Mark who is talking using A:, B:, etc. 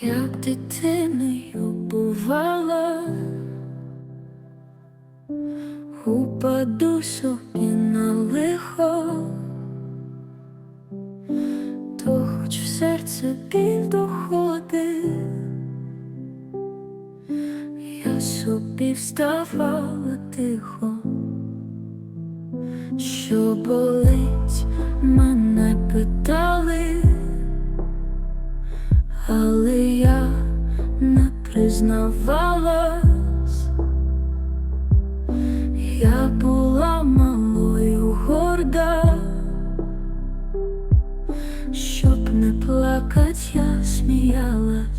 A: як дитиною бувала, упаду собі на лихо, то хоч в серце біль доходить, я собі вставала тихо, що болить, мене питали але я не признавалась, я була малою горда, щоб не плакать, я сміялась.